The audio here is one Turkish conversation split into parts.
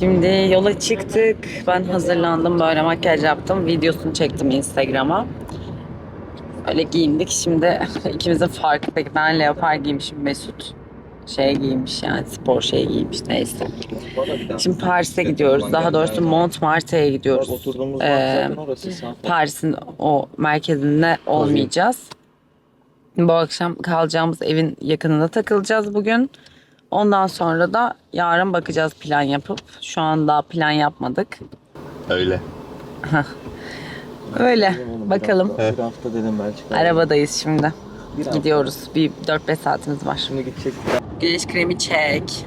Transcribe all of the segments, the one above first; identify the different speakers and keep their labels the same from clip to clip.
Speaker 1: Şimdi yola çıktık. Ben hazırlandım. Böyle makyaj yaptım. Videosunu çektim Instagram'a. Öyle giyindik. Şimdi ikimizin farkı pek. Ben leopar giymişim. Mesut şey giymiş yani spor şey giymiş neyse. Şimdi Paris'e gidiyoruz. Daha doğrusu Montmartre'ye gidiyoruz. Ee. Paris'in o merkezinde olmayacağız. Bu akşam kalacağımız evin yakınında takılacağız bugün. Ondan sonra da yarın bakacağız plan yapıp. Şu an daha plan yapmadık.
Speaker 2: Öyle.
Speaker 1: Öyle. Bakalım.
Speaker 3: Bir hafta dedim Belçika.
Speaker 1: Arabadayız şimdi. Gidiyoruz. Bir 4-5 saatimiz var.
Speaker 3: Şimdi gidecek.
Speaker 1: Güneş kremi çek.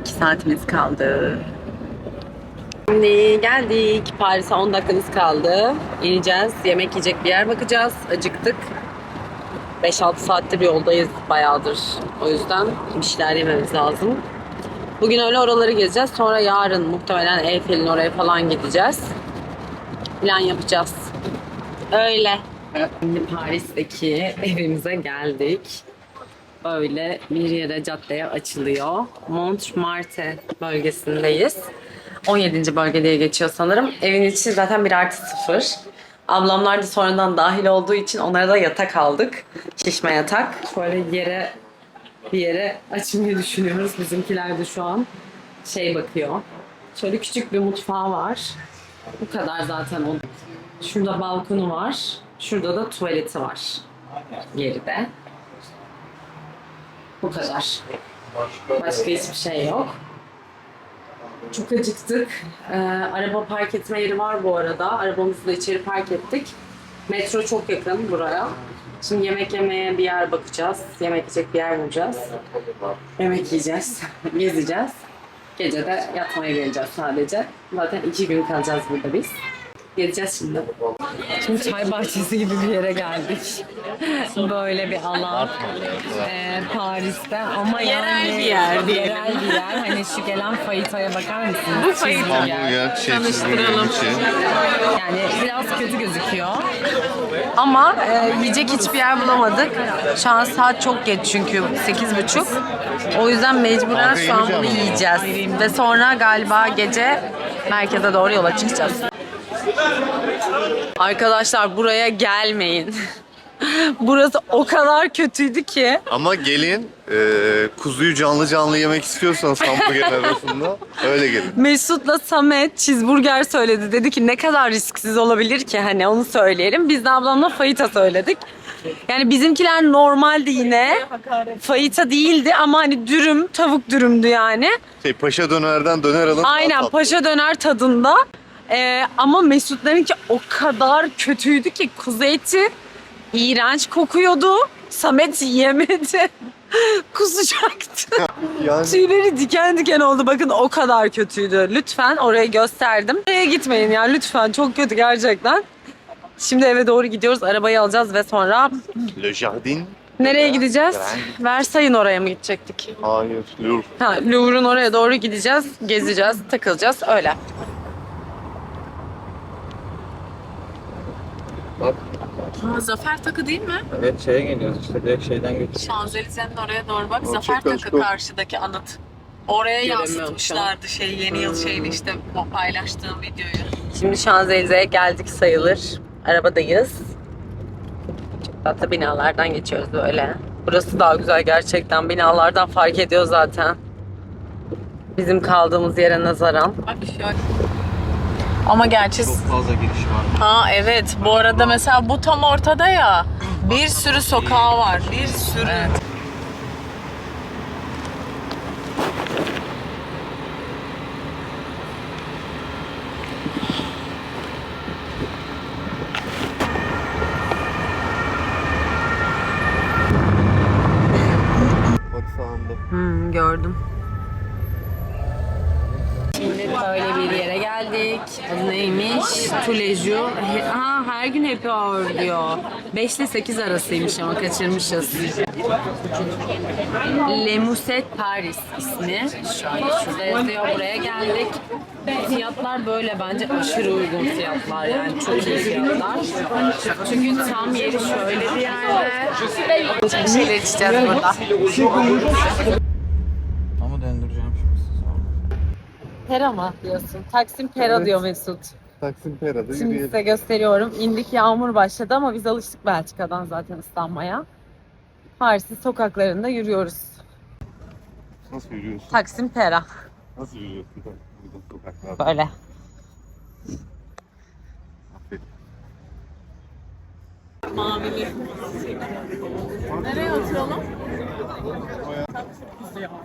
Speaker 1: İki saatimiz kaldı. Şimdi geldik. Paris'e 10 dakikamız kaldı. İneceğiz. Yemek yiyecek bir yer bakacağız. Acıktık. 5-6 saattir yoldayız bayağıdır. O yüzden bir şeyler yememiz lazım. Bugün öyle oraları gezeceğiz. Sonra yarın muhtemelen Eyfel'in oraya falan gideceğiz. Plan yapacağız. Öyle. Şimdi Paris'teki evimize geldik. Böyle bir yere caddeye açılıyor. Montmartre bölgesindeyiz. 17. bölge diye geçiyor sanırım. Evin içi zaten bir artı sıfır. Ablamlar da sonradan dahil olduğu için onlara da yatak aldık. Şişme yatak. Şöyle yere bir yere açmayı düşünüyoruz. Bizimkiler de şu an şey bakıyor. Şöyle küçük bir mutfağı var. Bu kadar zaten o. Şurada balkonu var. Şurada da tuvaleti var. Geride. Bu kadar. Başka hiçbir şey yok. Çok acıktık. Ee, araba park etme yeri var bu arada. Arabamızı da içeri park ettik. Metro çok yakın buraya. Şimdi yemek yemeye bir yer bakacağız. Yemek yiyecek bir yer bulacağız. Yemek yiyeceğiz. Gezeceğiz. Gece de yatmaya geleceğiz sadece. Zaten iki gün kalacağız burada biz. Gezeceğiz şimdi. Şimdi çay bahçesi gibi bir yere geldik. Böyle bir alan. Ee, Paris'te ama yani
Speaker 4: bir yer diyelim.
Speaker 1: Yerel bir yer. Hani şu gelen fayitaya bakar mısınız? Bu
Speaker 4: fayita.
Speaker 2: Hamburger, şey,
Speaker 4: Tanıştıralım.
Speaker 2: içi.
Speaker 1: Yani biraz kötü gözüküyor. Ama e, yiyecek hiçbir yer bulamadık. Şu an saat çok geç çünkü 8.30. O yüzden mecburen şu an bunu yiyeceğiz. Ve sonra galiba gece merkeze doğru yola çıkacağız. Arkadaşlar buraya gelmeyin. Burası o kadar kötüydü ki.
Speaker 2: Ama gelin e, kuzuyu canlı canlı yemek istiyorsanız hamburger arasında öyle gelin.
Speaker 1: Mesut'la Samet cheeseburger söyledi. Dedi ki ne kadar risksiz olabilir ki hani onu söyleyelim. Biz de ablamla fayita söyledik. Yani bizimkiler normaldi yine. Fayita değildi ama hani dürüm, tavuk dürümdü yani.
Speaker 2: Şey, paşa dönerden döner alın.
Speaker 1: Aynen
Speaker 2: tatlı.
Speaker 1: paşa döner tadında. Ee, ama Mesut'larınki o kadar kötüydü ki kuzu eti iğrenç kokuyordu. Samet yemedi. Kusacaktı.
Speaker 2: Yani
Speaker 1: Tüyleri diken diken oldu. Bakın o kadar kötüydü. Lütfen oraya gösterdim. Oraya gitmeyin ya lütfen. Çok kötü gerçekten. Şimdi eve doğru gidiyoruz. Arabayı alacağız ve sonra
Speaker 2: Le Jardin.
Speaker 1: nereye gideceğiz? Versailles'in oraya mı gidecektik?
Speaker 2: Hayır. Louvre.
Speaker 1: Ha, Louvre'un oraya doğru gideceğiz. Gezeceğiz, takılacağız. Öyle.
Speaker 3: Bak
Speaker 4: Ha, Zafer Takı değil mi?
Speaker 3: evet şeye geliyoruz işte direkt şeyden geçiyoruz.
Speaker 4: Şanzelize'nin oraya doğru bak.
Speaker 2: Aa,
Speaker 4: Zafer
Speaker 2: çok
Speaker 4: Takı
Speaker 2: hoş.
Speaker 4: karşıdaki anıt. Oraya
Speaker 1: Göremiyorum
Speaker 4: yansıtmışlardı şey yeni yıl şeyini işte o paylaştığım videoyu.
Speaker 1: Şimdi Şanzelize'ye geldik sayılır. Arabadayız. Çok tatlı binalardan geçiyoruz böyle. Burası daha güzel gerçekten. Binalardan fark ediyor zaten. Bizim kaldığımız yere nazaran.
Speaker 4: Bak şöyle. Ama gerçi
Speaker 3: Çok fazla giriş var.
Speaker 4: ha evet bu arada mesela bu tam ortada ya. Bir sürü sokağı var. Bir sürü.
Speaker 2: Bak sağında.
Speaker 1: Hmm, gördüm. Şimdi böyle bir yere geldik. geldik. Adı neymiş? Tuleju. Ha, her gün happy hour diyor. 5 ile 8 arasıymış ama kaçırmışız. Le Musette Paris ismi. Şöyle şurada yazıyor. Buraya geldik. Fiyatlar böyle bence aşırı uygun fiyatlar yani çok iyi fiyatlar. Çünkü tam yeri şöyle bir yerde. Bir şeyler içeceğiz burada.
Speaker 3: Ama döndüreceğim şimdi sizi.
Speaker 1: Pera mı diyorsun? Taksim Pera
Speaker 2: Evet.
Speaker 1: diyor Mesut.
Speaker 2: Taksim Pera'da
Speaker 1: Şimdi
Speaker 2: yürüyelim.
Speaker 1: size gösteriyorum. İndik yağmur başladı ama biz alıştık Belçika'dan zaten ıslanmaya. Paris'in sokaklarında yürüyoruz.
Speaker 2: Nasıl yürüyorsun?
Speaker 1: Taksim Pera.
Speaker 2: Nasıl yürüyorsun burada sokaklarda?
Speaker 1: Böyle.
Speaker 2: Aferin.
Speaker 4: Nereye oturalım?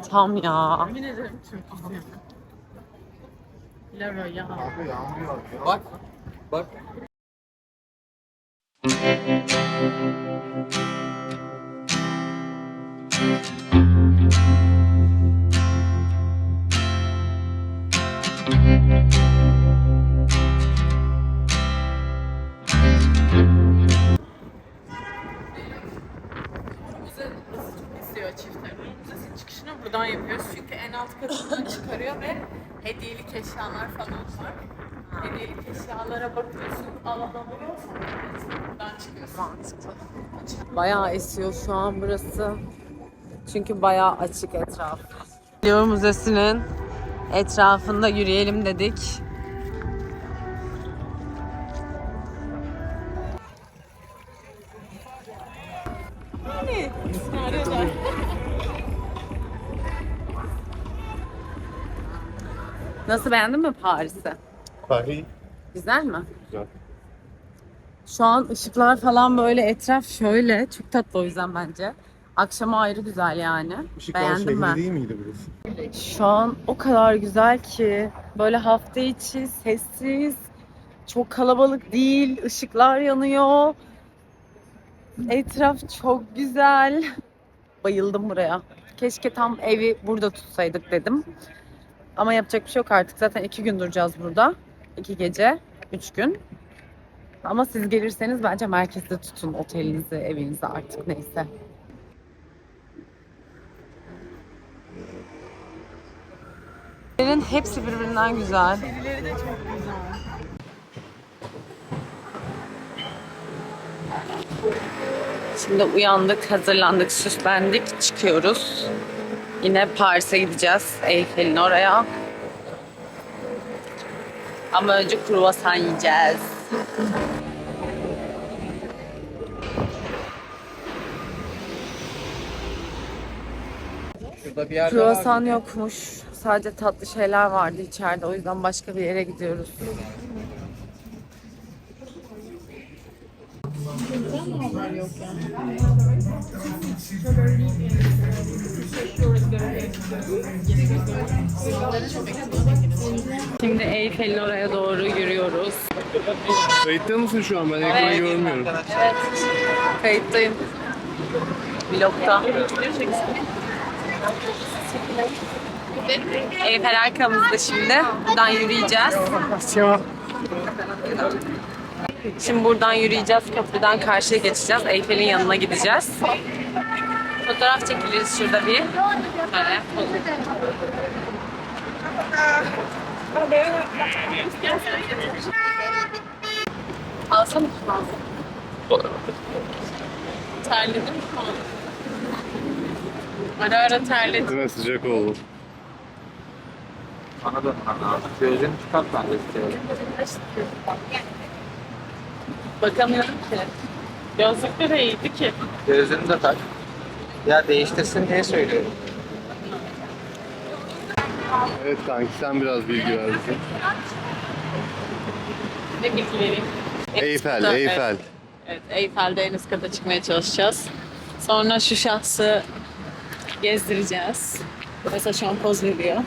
Speaker 1: Tam ya.
Speaker 4: Yemin ederim çok güzel. La Royale.
Speaker 3: Bak. Bak.
Speaker 4: Buradan yapıyoruz çünkü en alt katından çıkarıyor ve hediyelik eşyalar falan var. Hediyelik eşyalara bakıyorsun, alabiliyorsun. Buradan çıkıyorsun.
Speaker 1: Bayağı esiyor şu an burası. Çünkü bayağı açık etraf. Louvre Müzesi'nin etrafında yürüyelim dedik. Nasıl beğendin mi Paris'i?
Speaker 2: Paris.
Speaker 1: Güzel mi?
Speaker 2: Güzel.
Speaker 1: Şu an ışıklar falan böyle etraf şöyle. Çok tatlı o yüzden bence. Akşama ayrı güzel yani.
Speaker 2: Işıklar
Speaker 1: Beğendim
Speaker 2: şehri
Speaker 1: ben.
Speaker 2: değil miydi burası?
Speaker 1: Şu an o kadar güzel ki böyle hafta içi sessiz, çok kalabalık değil, ışıklar yanıyor. Etraf çok güzel. Bayıldım buraya. Keşke tam evi burada tutsaydık dedim. Ama yapacak bir şey yok artık. Zaten iki gün duracağız burada. İki gece, üç gün. Ama siz gelirseniz bence merkezde tutun otelinizi, evinizi artık neyse. Evlerin hepsi birbirinden güzel.
Speaker 4: Birileri de çok güzel.
Speaker 1: Şimdi uyandık, hazırlandık, süslendik, çıkıyoruz. Yine Paris'e gideceğiz, Eyfel'in oraya. Ama önce kruvasan yiyeceğiz.
Speaker 3: Şurada bir yerde var.
Speaker 1: Kruvasan yokmuş. Sadece tatlı şeyler vardı içeride. O yüzden başka bir yere gidiyoruz. Şimdi Eyfel'in oraya doğru yürüyoruz.
Speaker 2: Kayıtta mısın şu an? Ben ekranı
Speaker 1: Evet.
Speaker 2: görmüyorum.
Speaker 1: Evet. Kayıttayım. Vlogta. Eyfel arkamızda şimdi. Buradan yürüyeceğiz. Şimdi buradan yürüyeceğiz. Köprüden karşıya geçeceğiz. Eyfel'in yanına gideceğiz. Fotoğraf çekiliriz şurada bir. Böyle. Alsana alsana.
Speaker 4: Terledim şu an. Ara ara terledim.
Speaker 2: Mi? Sıcak oldu.
Speaker 3: Bana da lazım. Gözünü çıkart ben de istiyorum.
Speaker 4: Bakamıyorum ki. Gözlükleri iyiydi ki.
Speaker 3: Gözünü de tak. Ya değiştirsin diye söylüyorum.
Speaker 2: Evet kanki sen biraz bilgi ver bize.
Speaker 4: Ne bilgi vereyim. En üst
Speaker 2: Eyfel,
Speaker 4: kata-
Speaker 2: Eyfel.
Speaker 4: Evet, evet, Eyfel'de en üst kata çıkmaya çalışacağız. Sonra şu şahsı gezdireceğiz. Mesela şu an poz veriyor.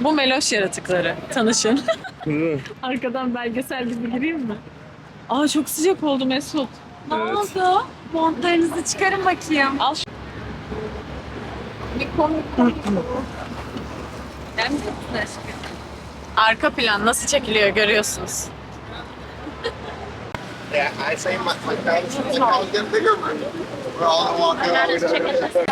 Speaker 4: Bu meloş yaratıkları. Tanışın. Arkadan belgesel gibi gireyim mi? Aa çok sıcak oldu Mesut. Ne
Speaker 2: Evet.
Speaker 4: oldu?
Speaker 1: Montlarınızı çıkarın bakayım.
Speaker 4: Al şu... Bir komik komik.
Speaker 1: Gelmiyor musun aşkım?
Speaker 4: Arka plan nasıl çekiliyor görüyorsunuz.
Speaker 3: Yeah, I say my, my guys, my guys get bigger. We're all walking over there.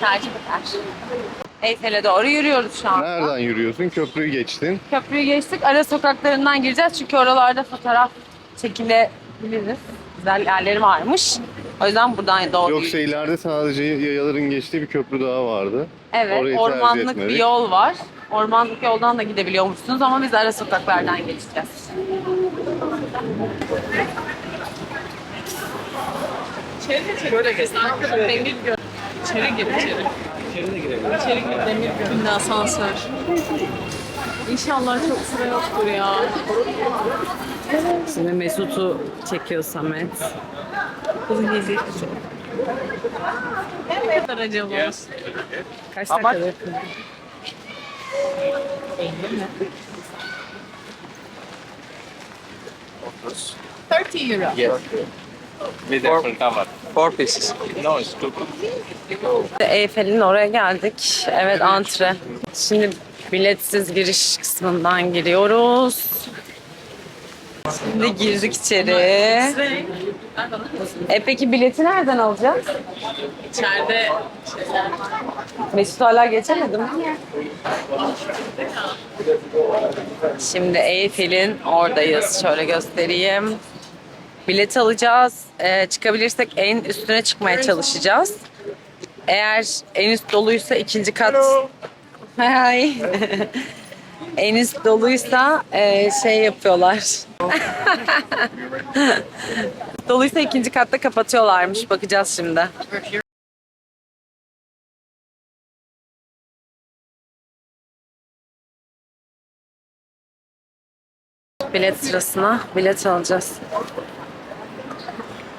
Speaker 1: Şarj biter. Eyfel'e doğru yürüyoruz şu an.
Speaker 2: Nereden yürüyorsun? Köprüyü geçtin.
Speaker 1: Köprüyü geçtik. Ara sokaklarından gireceğiz çünkü oralarda fotoğraf çekilebiliriz. Güzel yerleri varmış. O yüzden buradan doğru
Speaker 2: Yoksa ileride sadece yayaların geçtiği bir köprü daha vardı.
Speaker 1: Evet,
Speaker 2: Orayı tercih
Speaker 1: ormanlık bir
Speaker 2: etmedik.
Speaker 1: yol var. Ormanlık yoldan da gidebiliyormuşsunuz ama biz ara sokaklardan geçeceğiz.
Speaker 4: İçeri gir içeri. İçeri de girelim. İçeri demir. Şimdi asansör. İnşallah çok sıra yoktur ya.
Speaker 1: Şimdi Mesut'u çekiyor Samet.
Speaker 4: Kızı gezecek Ne kadar acaba?
Speaker 1: Kaç dakikada yakın?
Speaker 3: Yes.
Speaker 4: 30 euro.
Speaker 3: Yes. With four, cover. Four pieces. No, it's two.
Speaker 1: Eyfel'in oraya geldik. Evet antre. Şimdi biletsiz giriş kısmından giriyoruz. Şimdi girdik içeri. E peki bileti nereden alacağız?
Speaker 4: İçeride
Speaker 1: Mesut hala geçemedi mi? Şimdi Eyfel'in oradayız. Şöyle göstereyim. Bilet alacağız. Ee, çıkabilirsek en üstüne çıkmaya çalışacağız. Eğer en üst doluysa ikinci kat... Hay. en üst doluysa e, şey yapıyorlar. doluysa ikinci katta kapatıyorlarmış. Bakacağız şimdi. Bilet sırasına bilet alacağız.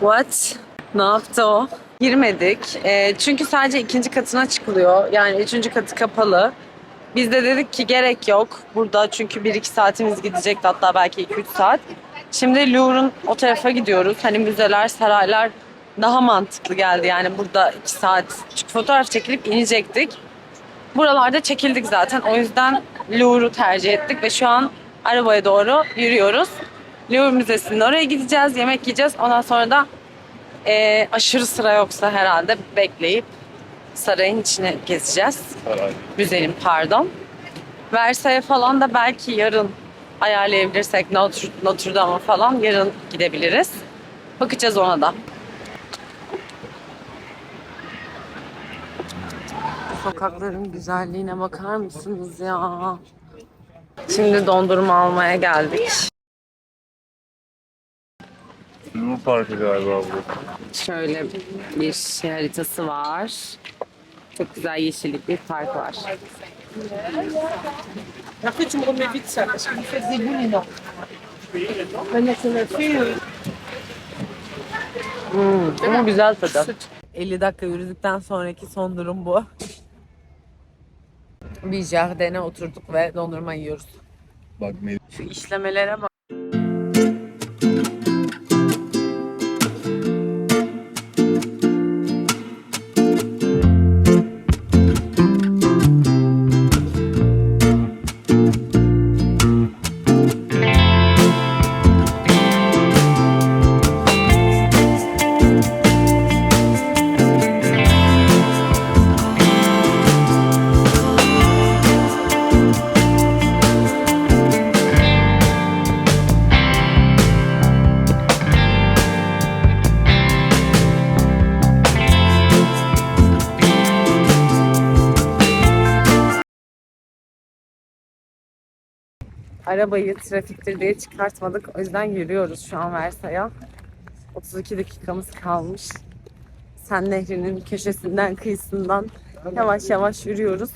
Speaker 1: What? Ne yaptı o? Girmedik. Ee, çünkü sadece ikinci katına çıkılıyor. Yani üçüncü katı kapalı. Biz de dedik ki gerek yok. Burada çünkü 1-2 saatimiz gidecekti hatta belki 2-3 saat. Şimdi Louvre'un o tarafa gidiyoruz. Hani müzeler, saraylar daha mantıklı geldi. Yani burada 2 saat fotoğraf çekilip inecektik. Buralarda çekildik zaten. O yüzden Louvre'u tercih ettik ve şu an arabaya doğru yürüyoruz. Louvre Müzesi'nin oraya gideceğiz, yemek yiyeceğiz. Ondan sonra da eee, aşırı sıra yoksa herhalde bekleyip sarayın içine gezeceğiz. Müzenin pardon. Versailles falan da belki yarın ayarlayabilirsek Notre, Notre Dame'a falan yarın gidebiliriz. Bakacağız ona da. Sokakların güzelliğine bakar mısınız ya? Şimdi dondurma almaya geldik.
Speaker 2: Louvre Parkı galiba bu.
Speaker 1: Şöyle bir şey haritası var. Çok güzel yeşillik bir park var.
Speaker 5: Après, tu me remets vite ça, parce que vous faites des boules énormes. Maintenant qu'on a fait, euh,
Speaker 1: Hmm, ama güzel tadı. 50 dakika yürüdükten sonraki son durum bu. Bir jardine oturduk ve dondurma yiyoruz.
Speaker 2: Bak
Speaker 1: Şu işlemelere bak. Arabayı trafiktir diye çıkartmadık. O yüzden yürüyoruz şu an Versay'a. 32 dakikamız kalmış. Sen Nehri'nin köşesinden, kıyısından yavaş yavaş yürüyoruz.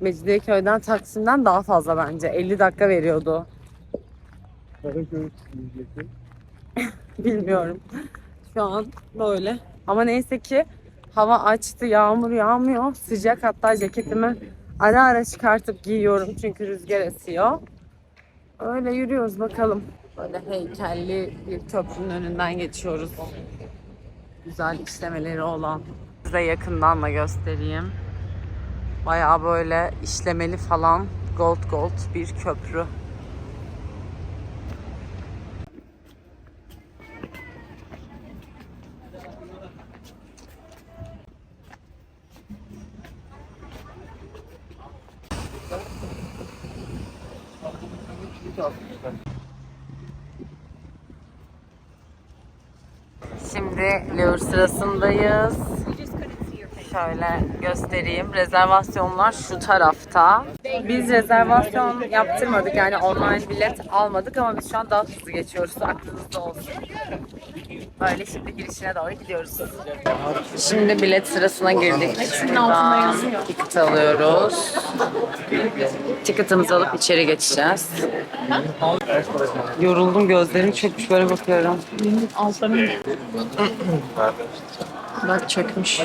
Speaker 1: Mecidiyeköy'den Taksim'den daha fazla bence. 50 dakika veriyordu. Bilmiyorum. Şu an böyle. Ama neyse ki hava açtı, yağmur yağmıyor. Sıcak hatta ceketimi ara ara çıkartıp giyiyorum çünkü rüzgar esiyor. Öyle yürüyoruz bakalım. Böyle heykelli bir köprünün önünden geçiyoruz. Güzel işlemeleri olan. Size yakından da göstereyim. Bayağı böyle işlemeli falan gold gold bir köprü. Göstereyim. Rezervasyonlar şu tarafta. Biz rezervasyon yaptırmadık yani online bilet almadık ama biz şu an daha hızlı geçiyoruz. Aklınızda olsun. Böyle şimdi girişine doğru gidiyoruz. Şimdi bilet sırasına girdik. Buradan ticket alıyoruz. Ticket'ımızı alıp içeri geçeceğiz. Yoruldum gözlerim çökmüş böyle bakıyorum. Bak çökmüş.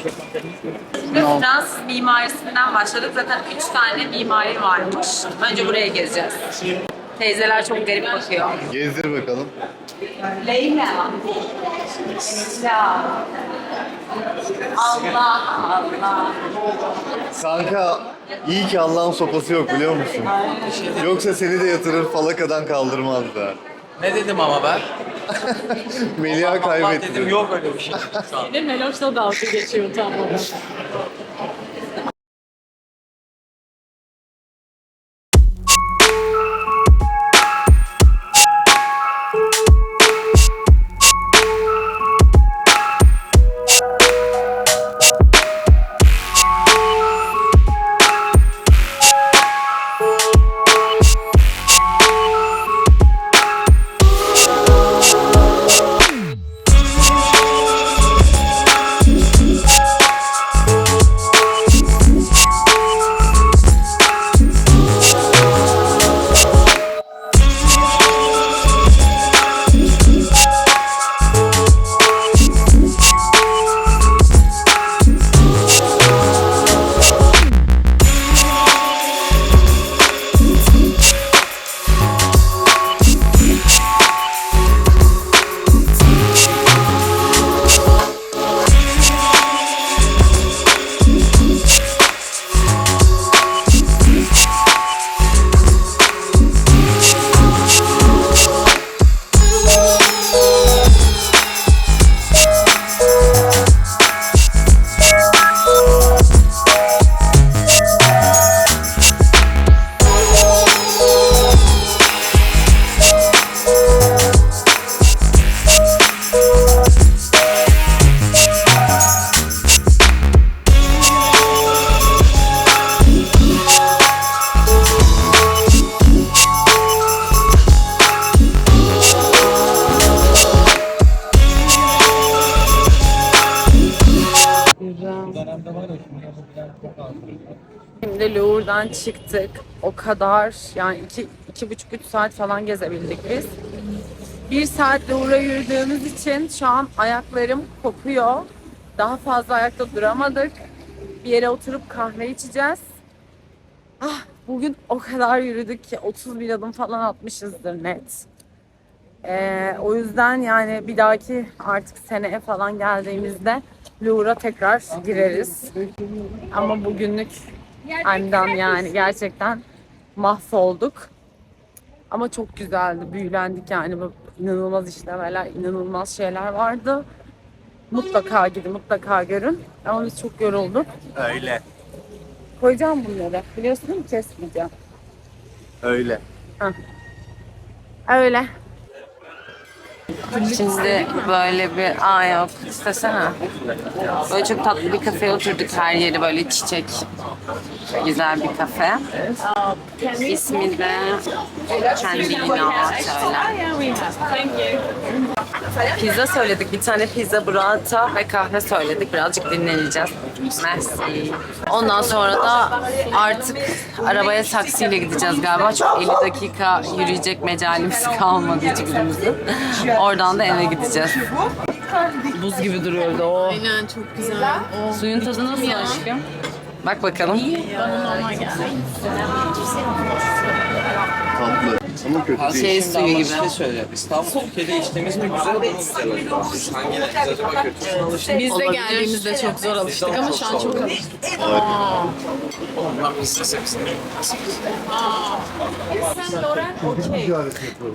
Speaker 1: Fransız mimarisinden başladık. Zaten üç tane mimari varmış. Önce buraya gezeceğiz. Teyzeler çok garip bakıyor.
Speaker 2: Gezdir bakalım.
Speaker 1: Leyla. Ya. Allah Allah.
Speaker 2: Kanka iyi ki Allah'ın sopası yok biliyor musun? Yoksa seni de yatırır falakadan kaldırmazdı.
Speaker 6: Ne dedim ama ben?
Speaker 2: Melia
Speaker 6: Allah dedim
Speaker 2: kaybetti.
Speaker 6: yok öyle bir şey şu an.
Speaker 4: Benim Meloş'la dalga geçiyor tam
Speaker 1: Şimdi Louvre'dan çıktık. O kadar yani iki, iki buçuk üç saat falan gezebildik biz. Bir saat Louvre'a yürüdüğümüz için şu an ayaklarım kopuyor. Daha fazla ayakta duramadık. Bir yere oturup kahve içeceğiz. Ah, bugün o kadar yürüdük ki 30 bin adım falan atmışızdır net. Ee, o yüzden yani bir dahaki artık seneye falan geldiğimizde Louvre'a tekrar gireriz. Ama bugünlük andan yani gerçekten mahvolduk. Ama çok güzeldi, büyülendik yani inanılmaz işlemeler, inanılmaz şeyler vardı. Mutlaka gidin, mutlaka görün. Ama biz çok yorulduk.
Speaker 2: Öyle.
Speaker 1: Koyacağım bunları. Biliyorsun değil mi? Kesmeyeceğim.
Speaker 2: Öyle.
Speaker 1: Öyle. Şimdi böyle bir... Aa yok istesene. Böyle çok tatlı bir kafeye oturduk. Her yeri böyle çiçek. Güzel bir kafe. İsmi de kendiliğine söyle. Pizza söyledik. Bir tane pizza burrata ve kahve söyledik. Birazcık dinleneceğiz. Merci. Ondan sonra da artık arabaya taksiyle gideceğiz galiba. Çok 50 dakika yürüyecek mecalimiz kalmadı hiçbirimizin. Oradan da eve gideceğiz. Buz gibi duruyordu o.
Speaker 4: Aynen çok güzel. Oh,
Speaker 1: Suyun tadı nasıl
Speaker 4: ya.
Speaker 1: aşkım? Bak bakalım.
Speaker 4: Bana normal geldi.
Speaker 2: Tatlı. Ama kötü değil.
Speaker 1: Şey suyu gibi.
Speaker 6: Şey söyleyeceğim. İstanbul Türkiye'de içtiğimiz mi güzel mi güzel oluyor? Hanginiz acaba kötü?
Speaker 4: Biz de geldiğimizde çok zor alıştık ama şu an çok alıştık.
Speaker 6: Onlar biz sesimiz.
Speaker 4: Sen Loren okey.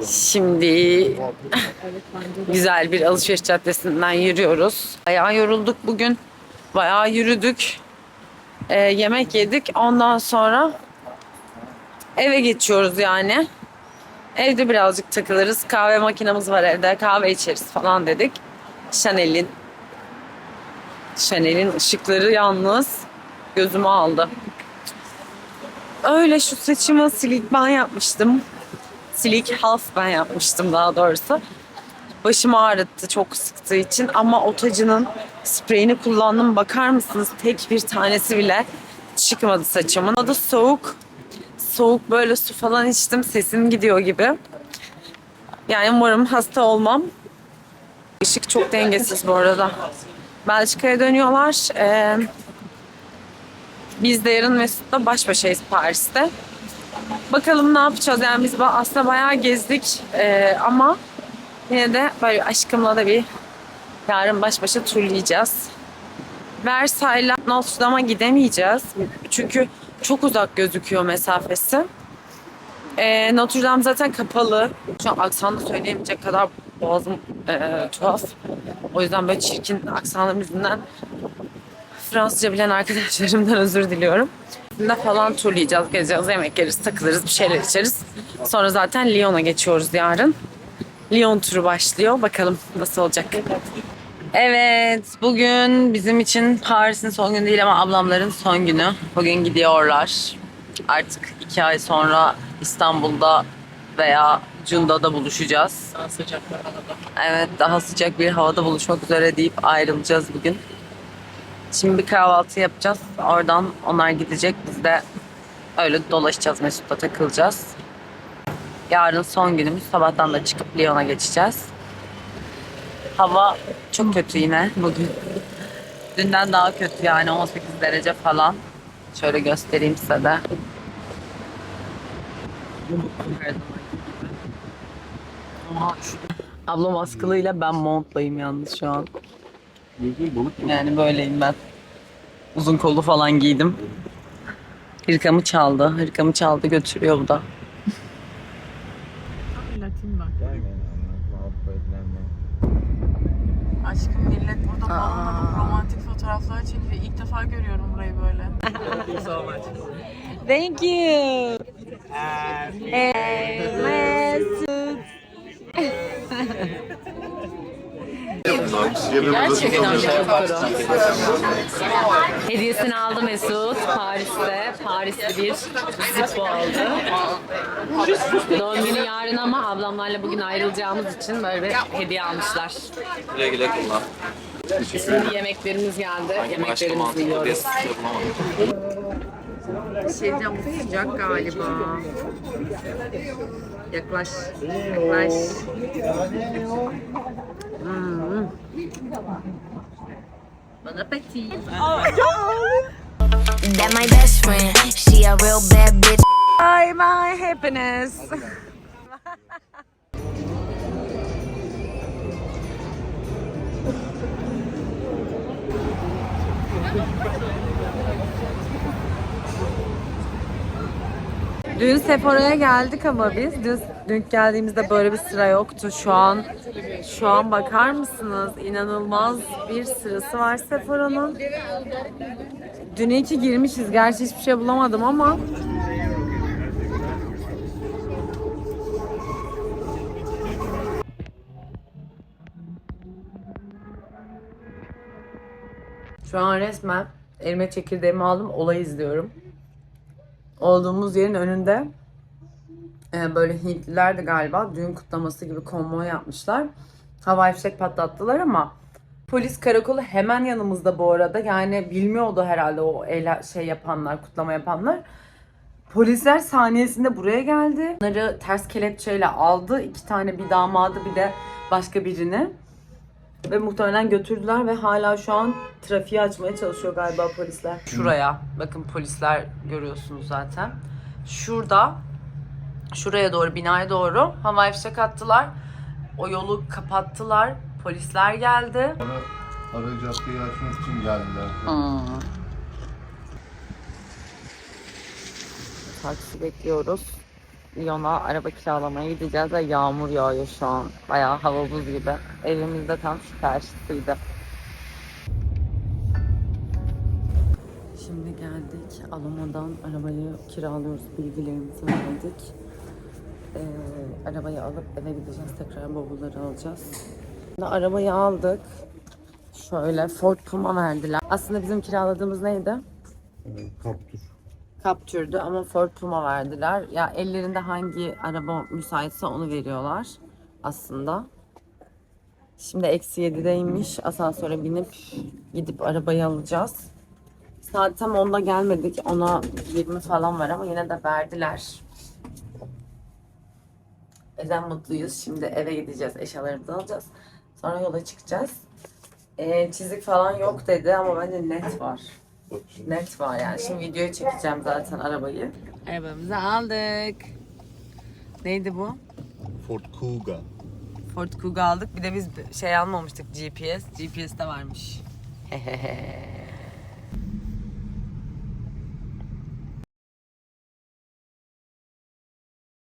Speaker 1: Şimdi güzel bir alışveriş caddesinden yürüyoruz. Bayağı yorulduk bugün. Bayağı yürüdük. Ee, yemek yedik. Ondan sonra eve geçiyoruz yani. Evde birazcık takılırız. Kahve makinamız var evde. Kahve içeriz falan dedik. Chanel'in Chanel'in ışıkları yalnız gözümü aldı. Öyle şu saçımı silik ben yapmıştım. Silik half ben yapmıştım daha doğrusu. Başımı ağrıttı çok sıktığı için ama otacının spreyini kullandım. Bakar mısınız tek bir tanesi bile çıkmadı saçımın. Adı soğuk. Soğuk böyle su falan içtim sesim gidiyor gibi. Yani umarım hasta olmam. Işık çok dengesiz bu arada. Belçika'ya dönüyorlar. Ee, biz de yarın Mesut'la baş başayız Paris'te. Bakalım ne yapacağız yani biz aslında bayağı gezdik Ee, ama yine de böyle aşkımla da bir yarın baş başa turlayacağız. Versailles'la Notre Dame'a gidemeyeceğiz çünkü çok uzak gözüküyor mesafesi. Ee, Notre Dame zaten kapalı. Şu an aksanı söyleyemeyecek kadar boğazım ee, tuhaf. O yüzden böyle çirkin aksanım yüzünden Fransızca bilen arkadaşlarımdan özür diliyorum. Ne falan turlayacağız, gezeceğiz, yemek yeriz, takılırız, bir şeyler içeriz. Sonra zaten Lyon'a geçiyoruz yarın. Lyon turu başlıyor. Bakalım nasıl olacak. Evet, bugün bizim için Paris'in son günü değil ama ablamların son günü. Bugün gidiyorlar. Artık iki ay sonra İstanbul'da veya Cunda'da buluşacağız.
Speaker 4: Daha sıcak bir arada.
Speaker 1: Evet, daha sıcak bir havada buluşmak üzere deyip ayrılacağız bugün. Şimdi bir kahvaltı yapacağız. Oradan onlar gidecek. Biz de öyle dolaşacağız. Mesut'la takılacağız. Yarın son günümüz. Sabahtan da çıkıp Lyon'a geçeceğiz. Hava çok kötü yine bugün. Dünden daha kötü yani 18 derece falan. Şöyle göstereyim size de. Ablam askılıyla ben montlayım yalnız şu an. Yani böyleyim ben. Uzun kollu falan giydim. Hırkamı çaldı. Hırkamı çaldı götürüyor bu da.
Speaker 4: Latin bak. Aşkım millet burada bağlanıp romantik fotoğraflar çekiyor. İlk defa görüyorum burayı böyle.
Speaker 1: Thank you. Hey, Mesut. Gerçekten Hediyesini aldı Mesut Paris'te. Paris'te bir Zippo aldı. Doğum günü yarın ama ablamlarla bugün ayrılacağımız için böyle bir hediye almışlar.
Speaker 6: Güle güle kullan.
Speaker 1: Şimdi yemeklerimiz geldi. Yemeklerimizi yiyoruz. Bir şey diyeceğim bu sıcak galiba. Yaklaş. Yaklaş. Bon appétit.
Speaker 7: That my best friend, she a real bad bitch.
Speaker 1: Bye my happiness. Dün Sephora'ya geldik ama biz dün, dün geldiğimizde böyle bir sıra yoktu. Şu an şu an bakar mısınız? İnanılmaz bir sırası var Sephora'nın. Dün iyi ki girmişiz. Gerçi hiçbir şey bulamadım ama Şu an resmen elime çekirdeğimi aldım, olay izliyorum. Olduğumuz yerin önünde e, böyle Hintliler de galiba düğün kutlaması gibi konvoy yapmışlar. Havai fişek patlattılar ama polis karakolu hemen yanımızda bu arada. Yani bilmiyordu herhalde o eğle- şey yapanlar, kutlama yapanlar. Polisler saniyesinde buraya geldi. Onları ters kelepçeyle aldı. İki tane bir damadı bir de başka birini. Ve muhtemelen götürdüler ve hala şu an trafiği açmaya çalışıyor galiba polisler. Şuraya. Bakın polisler görüyorsunuz zaten. Şurada şuraya doğru binaya doğru havai fişek attılar. O yolu kapattılar. Polisler geldi.
Speaker 2: Bana ara caddeyi açmak için geldiler.
Speaker 1: Taksi bekliyoruz. Lyon'a araba kiralamaya gideceğiz ve yağmur yağıyor şu an. Bayağı hava buz gibi. Evimizde tam şu karşısıydı. Şimdi geldik. Alamadan arabayı kiralıyoruz. Bilgilerimizi verdik. Ee, arabayı alıp eve gideceğiz. Tekrar bavulları alacağız. Şimdi arabayı aldık. Şöyle Ford Puma verdiler. Aslında bizim kiraladığımız neydi?
Speaker 2: Kaptur.
Speaker 1: Capture'du ama Ford Puma verdiler. Ya ellerinde hangi araba müsaitse onu veriyorlar aslında. Şimdi eksi 7'deymiş. Asansöre binip gidip arabayı alacağız. Saat tam 10'da gelmedik. Ona 20 falan var ama yine de verdiler. Neden mutluyuz. Şimdi eve gideceğiz. Eşyalarımızı alacağız. Sonra yola çıkacağız. Ee, çizik falan yok dedi ama bence net var. Net var yani. Şimdi videoyu çekeceğim zaten arabayı. Arabamızı aldık. Neydi bu?
Speaker 2: Ford Kuga.
Speaker 1: Ford Kuga aldık. Bir de biz şey almamıştık GPS. GPS de varmış. Hehehe.